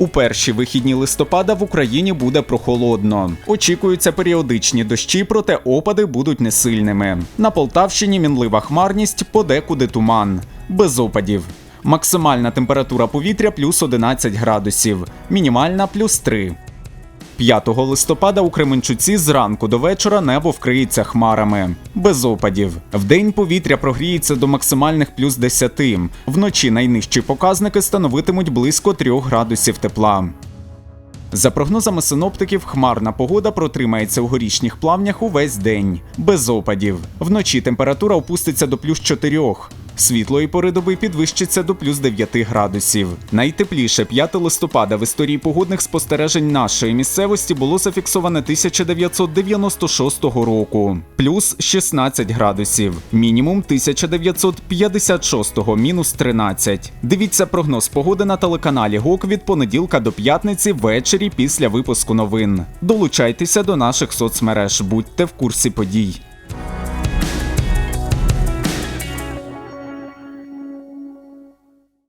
У перші вихідні листопада в Україні буде прохолодно. Очікуються періодичні дощі, проте опади будуть несильними. На Полтавщині мінлива хмарність, подекуди туман. Без опадів. Максимальна температура повітря плюс 11 градусів, мінімальна плюс 3. 5 листопада у Кременчуці зранку до вечора небо вкриється хмарами. Без опадів. Вдень повітря прогріється до максимальних плюс 10. Вночі найнижчі показники становитимуть близько 3 градусів тепла. За прогнозами синоптиків, хмарна погода протримається у горішніх плавнях увесь день, без опадів. Вночі температура опуститься до плюс 4. Світлої пори доби підвищиться до плюс 9 градусів. Найтепліше 5 листопада в історії погодних спостережень нашої місцевості було зафіксоване 1996 року, плюс 16 градусів, мінімум 1956 мінус 13. Дивіться прогноз погоди на телеканалі ГОК від понеділка до п'ятниці ввечері після випуску новин. Долучайтеся до наших соцмереж, будьте в курсі подій.